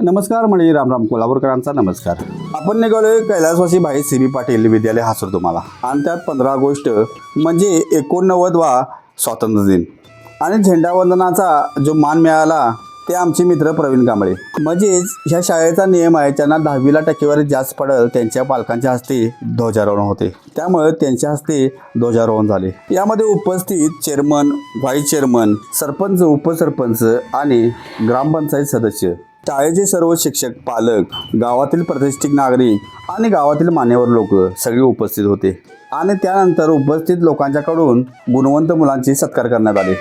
नमस्कार म्हणजे रामराम कोल्हापूरकरांचा नमस्कार. आपण निघालो कैलासवासी भाई सी बी पाटील विद्यालय हासर तुम्हाला. आणि त्यात पंधरा ऑगस्ट म्हणजे एकोणनव्वद वा स्वातंत्र्य दिन. आणि झेंडावंदनाचा जो मान मिळाला ते आमचे मित्र प्रवीण कांबळे. म्हणजेच ह्या शाळेचा नियम आहे ज्यांना दहावीला टक्केवारी जास्त पडेल त्यांच्या पालकांच्या हस्ते ध्वजारोहण होते. त्यामुळे त्यांच्या हस्ते ध्वजारोहण झाले. यामध्ये उपस्थित चेअरमन व्हाईस चेअरमन सरपंच उपसरपंच आणि ग्रामपंचायत सदस्य शाळेचे सर्व शिक्षक पालक गावातील प्रतिष्ठित नागरिक आणि गावातील मान्यवर लोक सगळे उपस्थित होते आणि त्यानंतर उपस्थित लोकांच्याकडून गुणवंत मुलांचे सत्कार करण्यात आले.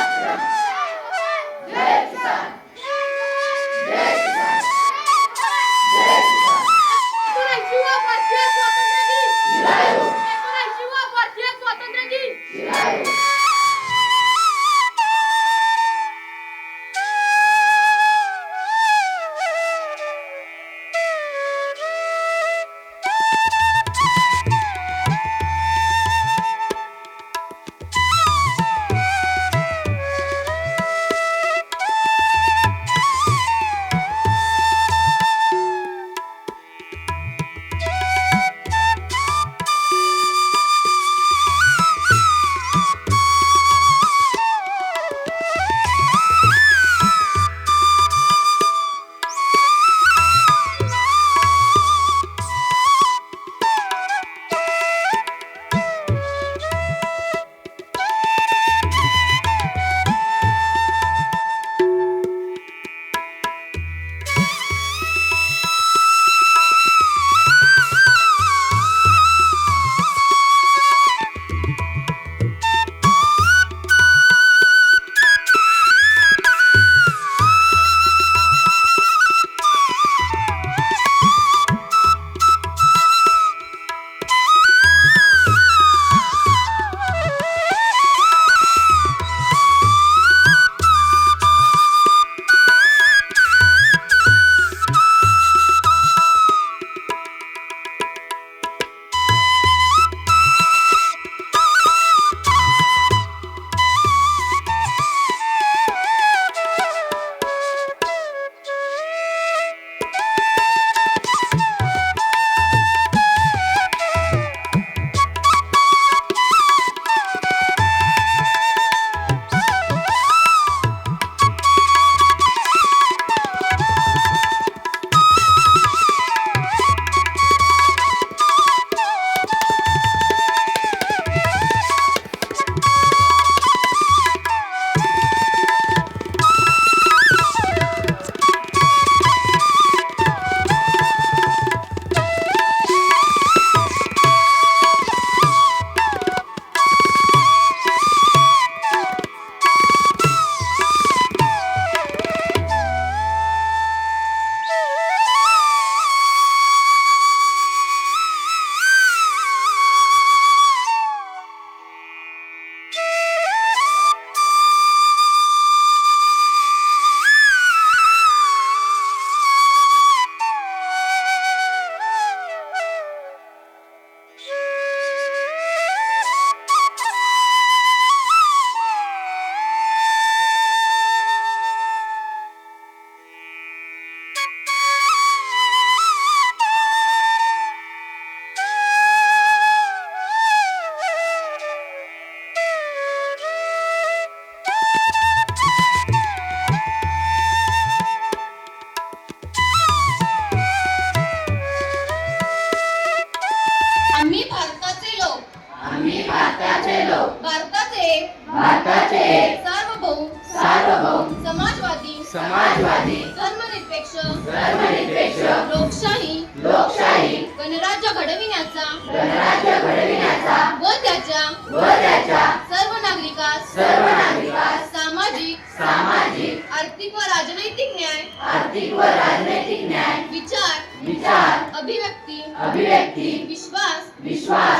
Graças! भारताचे लोक. भारताचे. भारताचे. सार्वभौम. सार्वभौम. समाजवादी. समाजवादी. धर्मनिरपेक्ष. धर्मनिरपेक्ष. लोकशाही. लोकशाही. गणराज्य घडविण्याचा. गणराज्य घडविण्याचा. व त्याच्या व त्याच्या सर्व नागरिकास सर्व नागरिकास सामाजिक. सामाजिक. आर्थिक व राजनैतिक न्याय. आर्थिक व राजनैतिक न्याय. विचार. विचार. अभिव्यक्ती. अभिव्यक्ती. विश्वास. विश्वास.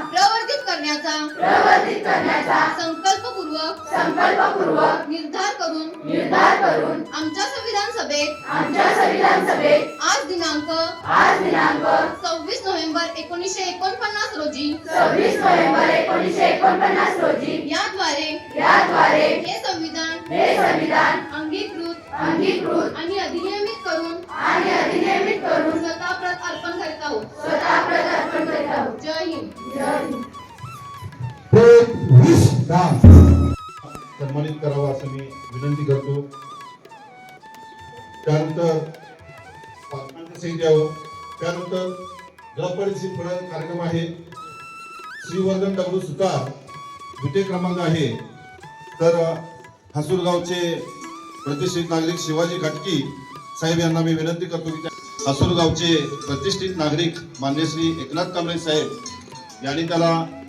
प्रवर्धित करण्याचा संकल्पपूर्वक निर्धार करून आमच्या संविधान सभेत आज दिनांक सव्वीस नोव्हेंबर एकोणीसशे एकोणपन्नास रोजी याद्वारे हे संविधान अंगीकृत आणि अधिनियमित करून स्वतः प्रत अर्पण करीत आहोत. जय हिंद एक वीस दान सन्मानित करावं असं मी विनंती करतो. त्यानंतर पालकांचं सही द्यावं त्यानंतर जलपरिषद कार्यक्रम आहे. श्रीवर्धन डब्ल्यू सुतार द्वितीय क्रमांक आहे. तर हसूरगावचे प्रतिष्ठित नागरिक शिवाजी घाटकी साहेब यांना मी विनंती करतो की हसूरगावचे प्रतिष्ठित नागरिक मान्य श्री एकनाथ कांबळे साहेब यांनी त्याला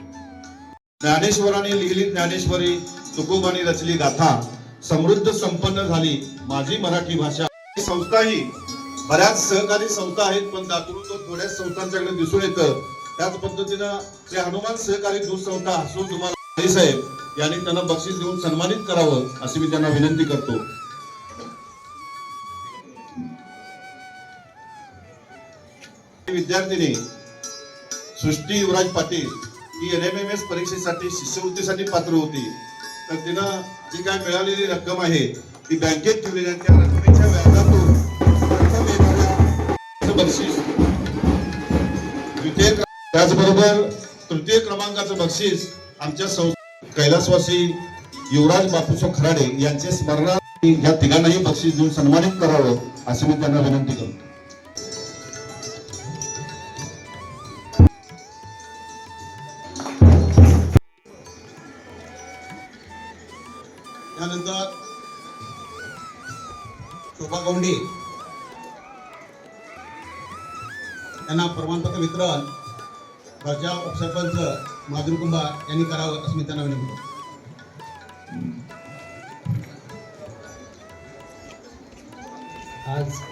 ज्ञानेश्वराने लिहिली ज्ञानेश्वरी तुकोबाने रचली गाथा. समृद्ध संपन्न झाली माझी मराठी भाषा. संस्था ही बऱ्याच सहकारी संस्था आहेत पण त्यातून थोड्याच संस्थांच्याकडे दिसून येतं. त्याच पद्धतीनं जे हनुमान सहकारी दूध संस्था हसून तुम्हाला साहेब यांनी त्यांना बक्षीस देऊन सन्मानित करावं अशी मी त्यांना विनंती करतो. विद्यार्थिनी सृष्टी युवराज पाटील ही एन एम एम एस परीक्षेसाठी शिष्यवृत्तीसाठी पात्र होती. तर तिनं जी काय मिळालेली रक्कम आहे ती बँकेत ठेवलेली आहे. त्या रकमेच्या व्याजातून बक्षीस. द्वितीय त्याचबरोबर तृतीय क्रमांकाचं बक्षीस आमच्या संस्था कैलासवासी युवराज बापूसो खराडे यांचे स्मरणार्थ या तिघांनाही बक्षीस देऊन सन्मानित करावं अशी मी त्यांना विनंती करतो. त्यांना प्रमाणपत्र वितरण गावच्या उपसरपंच माधुरी कुंभार यांनी करावं असं मी त्यांना विनंती करतो. आज